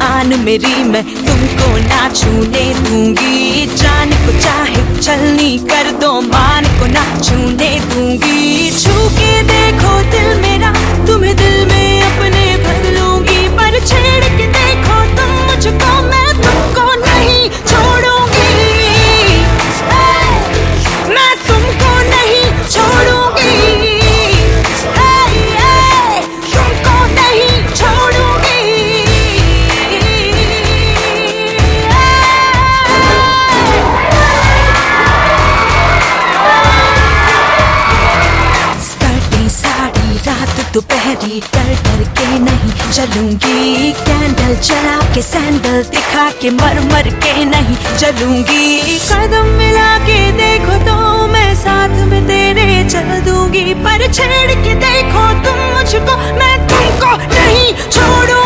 आन मेरी मैं, तुमको ना छूने दूँगी। जान को चाहे चलनी कर दो, मान को ना छूने दूँगी। छू के देखो दिल मेरा, तुम्हें दिल में अपने भर लूँगी पर छेड़ के देखो तुम मुझको। के मर मर के नहीं चलूँगी कदम मिला के देखो तो मैं साथ में तेरे चल दूँगी। पर छेड़ के देखो तुम मुझको, मैं तुमको नहीं छोड़ूँगी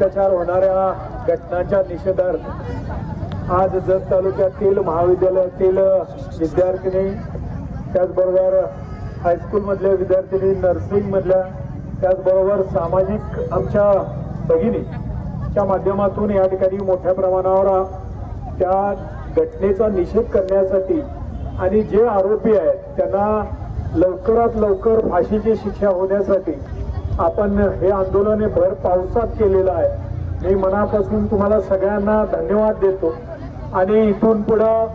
अत्याचार होणाऱ्या घटनांच्या निषेधार्थ आज जत तालुक्यातील महाविद्यालयातील विद्यार्थिनी त्याचबरोबर हायस्कूलमधल्या विद्यार्थिनी नर्सिंगमधल्या त्याचबरोबर सामाजिक आमच्या भगिनीच्या माध्यमातून या ठिकाणी मोठ्या प्रमाणावर त्या घटनेचा निषेध करण्यासाठी आणि जे आरोपी आहेत त्यांना लवकरात लवकर फाशीची शिक्षा होण्यासाठी आपण हे आंदोलन हे भर पावसात केलेलं आहे. मी मनापासून तुम्हाला सगळ्यांना धन्यवाद देतो. आणि इथून पुढं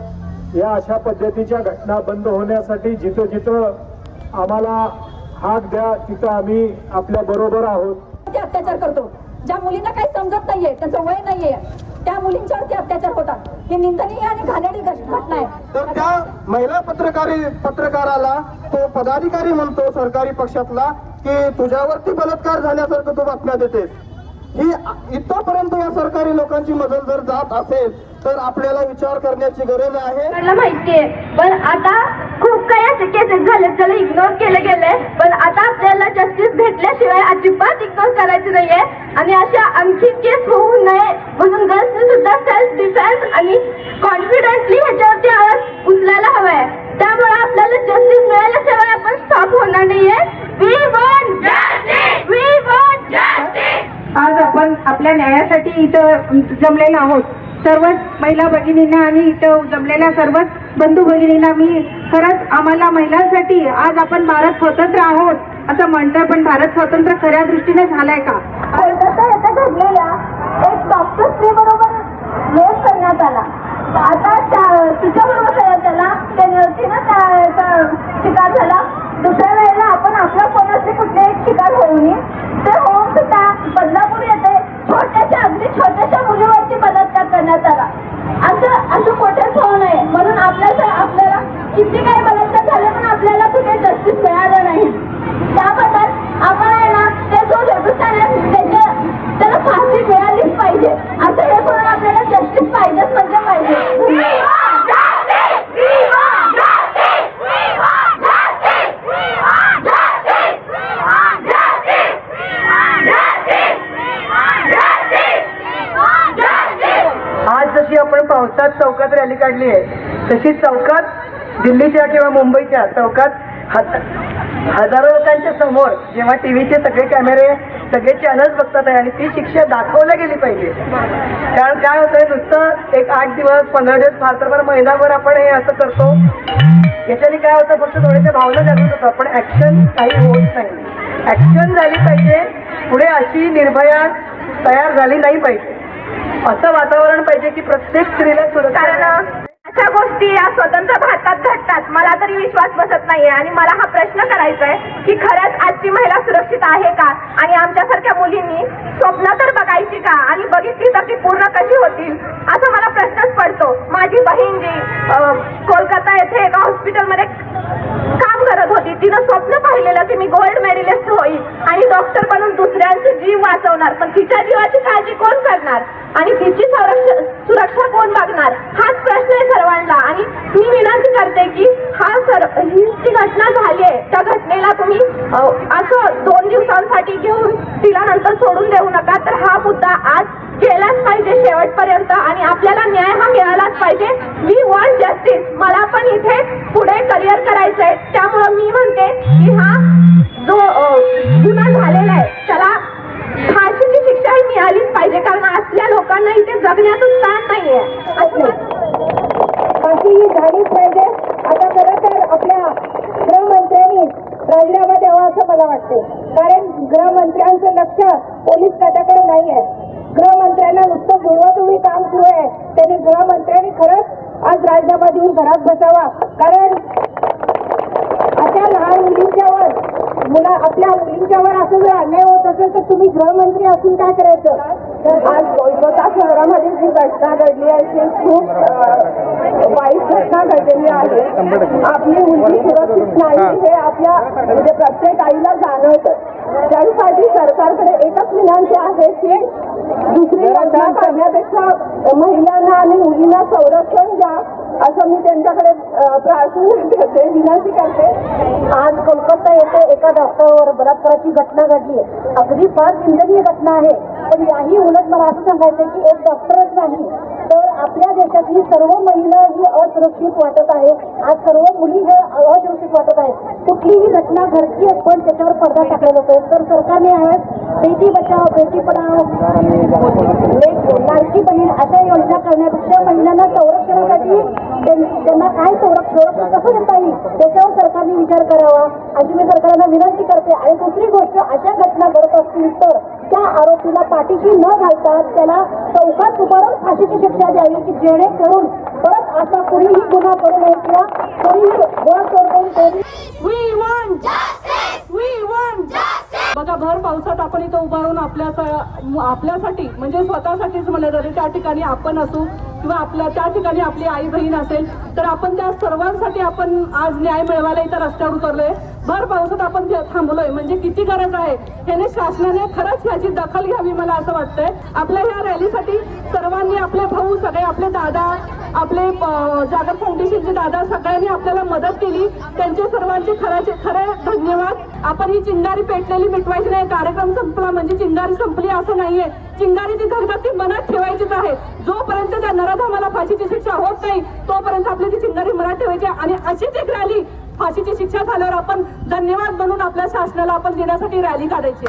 या अशा पद्धतीच्या घटना बंद होण्यासाठी जिथं जिथं आम्हाला हाक द्या तिथं आम्ही आपल्या बरोबर आहोत. ते अत्याचार करतो. ज्या मुलींना काही समजत नाहीये त्यांचं वय नाहीये त्या मुलींच्यावरती अत्याचार होतात. ही निंदनीय आणि घाणेरडी घट- घटना आहे. तर त्या महिला पत्रकारी पत्रकाराला तो पदाधिकारी म्हणतो सरकारी पक्षातला की तुझ्यावरती बलात्कार झाल्यासारखं तू बातम्या देतेस. ही इथपर्यंत या सरकारी लोकांची मदत जर जात असेल तर आपल्याला विचार करण्याची गरज आहे. माहितीये पण आता खूप काही झाले त्याला इग्नोर केले गेलंय. पण आता आपल्याला जस्टिस भेटल्याशिवाय अजिबात इग्नोर करायचं नाहीये. आणि अशा आणखी केस होऊ नये म्हणून गर्ल्सने सुद्धा सेल्फ डिफेन्स आणि कॉन्फिडेंटली ह्याच्यावरती आवाज उचलायला हवाय. त्यामुळे आपल्याला जस्टिस मिळाल्याशिवाय आपण स्टॉप होणार नाहीये. वी वॉन्ट वी वॉन्ट आज आपण आपल्या न्यायासाठी इथं जमलेलो आहोत. सर्वच महिला भगिनींना आणि इथं जमलेल्या सर्वच बंधू भगिनींना मी खरंच आम्हाला महिलांसाठी आज आपण भारत स्वतंत्र आहोत असं म्हणतोय पण भारत स्वतंत्र खऱ्या दृष्टीने झालाय का? कोलकाता येथे घडलेल्या एक डॉक्टर स्त्री बरोबर रेप करण्यात आला. आता त्या- तिच्याबरोबर करण्यात आला त्या- तिनं त्याचा शिकार झाला. दुसऱ्या वेळेला आपण आपल्या कोणाचे कुठले एक शिकार होऊ नये. ते होऊन सुद्धा बदलापूर येथे किती काही बलात्कार झाले पण आपल्याला कुठे जस्टिस मिळालं नाही. त्याबद्दल आपण आहे ना ते जो त्याला फाशी मिळालीच पाहिजे. असं हे करून आपल्याला जस्टिस पाहिजेच म्हणजे पाहिजे. आज जशी आपण पावसात चौकात रॅली काढली आहे तशी चौकात दिल्लीच्या किंवा मुंबईच्या चौकात हज- हजारो लोकांच्या समोर जेव्हा टीव्हीचे सगळे कॅमेरे सगळे चॅनल्स बघतात आहे आणि ती शिक्षा दाखवल्या गेली पाहिजे. कारण काय होतंय नुसतं एक आठ दिवस पंधरा दिवस फार तर महिनाभर आपण हे असं करतो. याच्याने काय होतं फक्त थोड्याशा भावना जागृत होतात पण ऍक्शन काही होत नाही. ऍक्शन झाली पाहिजे पुढे अशी निर्भया तयार झाली नाही पाहिजे. असं वातावरण पाहिजे की प्रत्येक स्त्रीला सुरक्षा अशा गोष्टी या स्वतंत्र भारतात घडतात. मला तरी विश्वास बसत नाहीये. आणि मला हा प्रश्न करायचा आहे की खरंच आजची महिला सुरक्षित आहे का? आणि आमच्यासारख्या मुलींनी स्वप्न तर बघायची का? आणि बघितली तर ती पूर्ण कशी होतील? असा मला प्रश्नच पडतो. माझी बहीण जी कोलकाता येथे एका हॉस्पिटलमध्ये तिनं स्वप्न पाहिलेलं की मी गोल्ड मेडलिस्ट होईल. आणि डॉक्टर बनून दुसऱ्यांचे जीव वाचवणार. पण तिच्या जीवाची काळजी कोण करणार? आणि तिची सुरक्षा कोण बघणार? हाच प्रश्न आहे सर्वांना. आणि मी विनंती करते की हा सर ही जी घटना झाली आहे त्या घटनेला तुम्ही असं दोन दिवसांसाठी घेऊन तिला नंतर सोडून देऊ नका. तर हा मुद्दा आज केलाच पाहिजे शेवटपर्यंत. आणि आपल्याला न्याय हा मिळालाच पाहिजे. वी वॉन्ट जस्टिस मला पण इथे पुढे करिअर करायचं आहे त्यामुळं मी म्हणते की हा जो अ, गुन्हा झालेला आहे त्याला फाशीची शिक्षा ही मिळालीच पाहिजे. कारण असल्या लोकांना इथे जगण्याचं स्थान नाहीये. फाशी ही झालीच पाहिजे. आता खरं तर आपल्या गृहमंत्र्यांनी राजीनामा द्यावा असं मला वाटते. कारण गृहमंत्र्यांचं लक्ष पोलीस खात्याकडे नाही आहे गृहमंत्र्यांना नुसतं जुळवाजुळवी काम सुरू आहे. त्यांनी गृहमंत्र्यांनी खरंच आज राजीनामा देऊन घरात बसावा. कारण अशा लहान मुलींच्यावर मुला आपल्या मुलींच्यावर असं जर अन्याय होत असेल तर तुम्ही गृहमंत्री असून काय करायचं? आज कोलकाता शहरामध्ये जी घटना घडली आहे ती खूप वाईट घटना घडलेली आहे. आपली मुलगी सुरक्षित नाही हे. आपल्या म्हणजे प्रत्येक आईला जाणवतं. त्यासाठी सरकारकडे एकच विनंती आहे की दुसरी घटना करण्यापेक्षा महिलांना आणि मुलींना संरक्षण द्या असं मी त्यांच्याकडे प्रार्थना करते विनंती करते. आज कोलकाता येथे एका डॉक्टरवर बलात्काराची घटना घडली आहे. अगदी फार निंदनीय घटना आहे. पण याही उलट मला असं सांगायचं की एक डॉक्टरच नाही तर आपल्या देशातली सर्व महिला ही असुरक्षित वाटत आहे आज सर्व मुली हे असुरक्षित वाटत आहेत. कुठलीही घटना घडती आहे पण त्याच्यावर पडदा टाकला जातो तर सरकारने यावेळेस बेटी बचाव बेटी पडाव लाडकी बहीण अशा योजना करण्यापेक्षा महिलांना संरक्षणासाठी त्यांना काय संरक्षण संरक्षण कसं देता येईल? त्याच्यावर सरकारने विचार करावा. अशी मी सरकारला विनंती करते आणि दुसरी गोष्ट अशा घटना घडत असतील तर त्या आरोपीला पाठीशी न घालता त्याला चौकात उभारून फाशीची शिक्षा द्यावी की जेणेकरून परत असा कुणीही गुन्हा करू नये किंवा कोणीही गोळा करून वी बघा भर पावसात आपण इथं उभारून आपल्या आपल्यासाठी म्हणजे स्वतःसाठीच म्हणलं जाते त्या ठिकाणी आपण असू किंवा आपल्या त्या ठिकाणी आपली आई बहीण असेल तर आपण त्या सर्वांसाठी आपण आज न्याय मिळवायला इथं रस्त्यावर उतरलोय. भर पावसात आपण थांबलोय. म्हणजे किती गरज आहे? याने शासनाने खरंच याची दखल घ्यावी मला असं वाटतंय. आपल्या ह्या रॅलीसाठी सर्वांनी आपले भाऊ सगळे आपले दादा आपले जागर फाउंडेशनचे दादा सगळ्यांनी आपल्याला मदत केली. त्यांचे सर्वांचे खराचे खरे धन्यवाद. आपण ही चिंगारी पेटलेली मिटवायची नाही. कार्यक्रम संपला म्हणजे चिंगारी संपली असं नाहीये. चिंगारी ती धगधगती मनात ठेवायचीच आहे. जोपर्यंत त्या नराधामाला फाशीची शिक्षा होत नाही तोपर्यंत आपली ती चिंगारी मनात ठेवायची आहे. आणि अशीच एक रॅली फाशीची शिक्षा झाल्यावर आपण धन्यवाद म्हणून आपल्या शासनाला आपण देण्यासाठी रॅली काढायची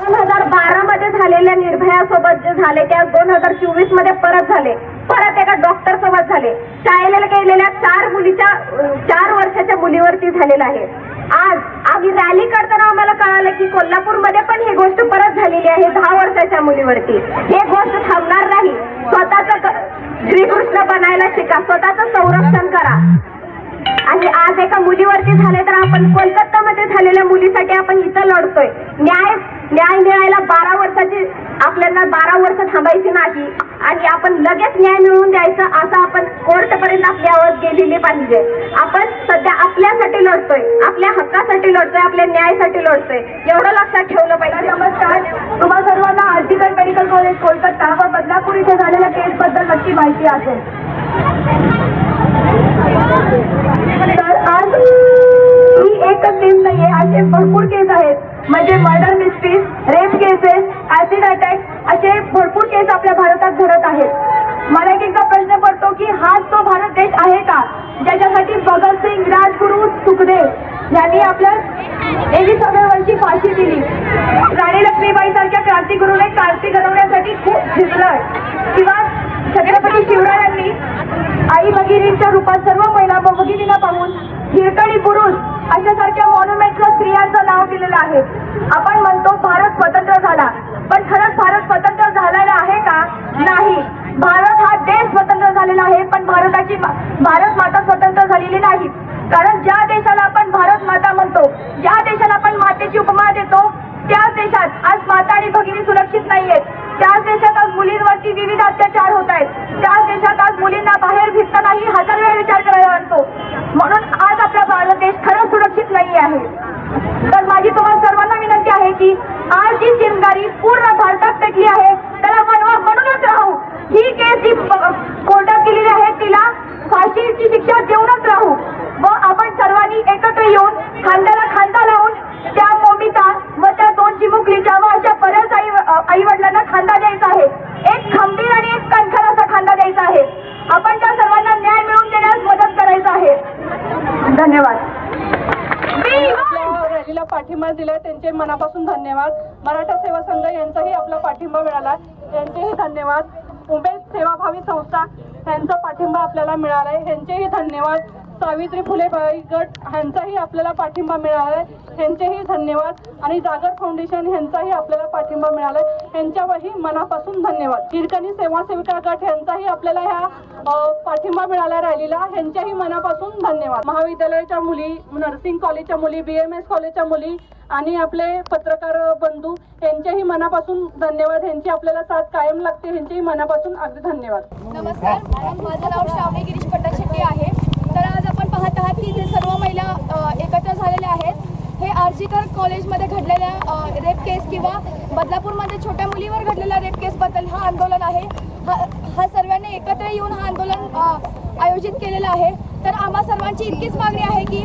दोन हजार बारा मध्ये झालेल्या निर्भया सोबत जे झाले त्या दोन हजार चोवीसमध्ये परत झाले. परत एका डॉक्टर सोबत झाले. शाळेला गेलेल्या चार मुलीच्या चार वर्षाच्या मुलीवरती झालेलं आहे. आज आम्ही रॅली करताना आम्हाला कळालं की कोल्हापूरमध्ये पण ही गोष्ट परत झालेली आहे दहा वर्षाच्या मुलीवरती. हे गोष्ट थांबणार नाही. स्वतःच श्रीकृष्ण बनायला शिका. स्वतःच संरक्षण करा. आणि आज एका मुलीवरती झाले तर आपण कोलकातामध्ये झालेल्या मुलीसाठी आपण इथं लढतोय. न्याय न्याय मिळायला बारा वर्षाची आपल्याला बारा वर्ष थांबायची नाही. आणि आपण लगेच न्याय मिळवून द्यायचं असं आपण कोर्टपर्यंत आपली आवाज गेलेली पाहिजे. आपण सध्या आपल्यासाठी लढतोय. आपल्या हक्कासाठी लढतोय. आपल्या न्यायासाठी लढतोय. एवढं लक्षात ठेवलं पाहिजे. नमस्कार. तुम्हा सर्वांना आर्टिकल मेडिकल कॉलेज कोलकाता व बदलापूर इथे झालेल्या केस बद्दल नक्की माहिती असेल तर आज ही एकच केस नाहीये असे भरपूर केस आहेत. म्हणजे murder mysteries rape cases acid attack असे भरपूर केस आपल्या भारतात घडत आहेत. मला एक एकदा प्रश्न पडतो की हाच तो भारत देश आहे का? ज्याच्यासाठी भगतसिंग राजगुरू सुखदेव यांनी आपल्या तेवीसाव्या वर्षी फाशी दिली राणी लक्ष्मीबाई सारख्या क्रांतिगुरूने क्रांती घडवण्यासाठी खूप झिजलंय किंवा छत्रपती शिवरायांनी आई भगिनींच्या रूपात सर्व महिला भगिनींना पाहून हिरकणी पुरुष अशा सारख्या मॉन्युमेंटला स्त्रियांचं नाव दिलेलं आहे आपण म्हणतो भारत स्वतंत्र झाला पण खरंच भारत स्वतंत्र झालेला आहे का नाही भारत हा देश स्वतंत्र झालेला आहे पण भारताची मा- भारत माता स्वतंत्र झालेली नाही कारण ज्या देशाला आपण भारत माता म्हणतो ज्या देशाला आपण मातेची उपमा देतो त्याच देशात आज माता आणि भगिनी सुरक्षित नाहीयेत. त्याच देशात आज मुलींवरती विविध अत्याचार होत आहेत. त्याच देशात आज मुलींना बाहेर भिजतानाही हजार वेळ विचार करायला लागतो. म्हणून आज आपला भारत देश खरंच सुरक्षित नाही आहे. तर माझी तुम्हाला सर्वांना विनंती आहे की आज जी चिंगारी पूर्ण भारतात पेटली आहे त्याला म्हणवा म्हणूनच राहू. ही केस जी कोर्टात केलेली आहे तिला फाशीची शिक्षा देऊनच राहू व आपण सर्वांनी एकत्र येऊन खांद्याला खांदा लावून त्या मोमिता व त्या दोन चिमुकलीच्या व अशा बऱ्याच आई आई वडिलांना खांदा द्यायचा आहे एक खंबीर आणि एक कणखर असा खांदा द्यायचा आहे आपण त्या सर्वांना न्याय मिळवून देण्यास मदत करायचं आहे धन्यवाद आपल्या रॅलीला पाठिंबा दिलाय त्यांचे मनापासून धन्यवाद मराठा सेवा संघ यांचाही आपला पाठिंबा मिळाला यांचेही धन्यवाद. उमेद सेवाभावी संस्था यांचा पाठिंबा आपल्याला मिळाला आहे. ह्यांचेही धन्यवाद. सावित्री फुले बाई गट ह्यांचाही आपल्याला पाठिंबा मिळाला आहे. ह्यांचेही धन्यवाद. आणि जागर फाउंडेशन ह्यांचाही आपल्याला पाठिंबा मिळाला आहे. ह्यांच्यावरही मनापासून धन्यवाद. हिरकणी सेवासेविका गट ह्यांचाही आपल्याला ह्या पाठिंबा मिळाला रॅलीला. ह्यांच्याही मनापासून धन्यवाद. महाविद्यालयाच्या मुली नर्सिंग कॉलेजच्या मुली बी एम एस कॉलेजच्या मुली आणि आपले पत्रकार बंधू यांच्याही मनापासून धन्यवाद. यांची आपल्याला साथ कायम लागते. यांच्याही मनापासून अगदी धन्यवाद. नमस्कार. माझं नाव श्रावणी गिरीश पट्टाशेट्टी आहे. तर आज आपण पाहत आहात की इथे सर्व महिला एकत्र झालेल्या आहेत. हे आर्जीकर कॉलेजमध्ये घडलेल्या रेप केस किंवा बदलापूरमध्ये छोट्या मुलीवर घडलेल्या रेप केसबद्दल हा आंदोलन आहे. हा हा सर्वांनी एकत्र येऊन हा आंदोलन आयोजित केलेलं आहे. तर आम्हा सर्वांची इतकीच मागणी आहे की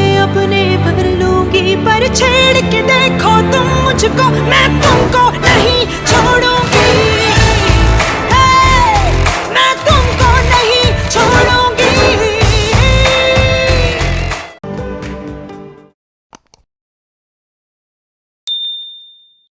भर लूंगी पर छेड़ के देखो तुम मुझको मैं तुमको नहीं छोड़ूंगी।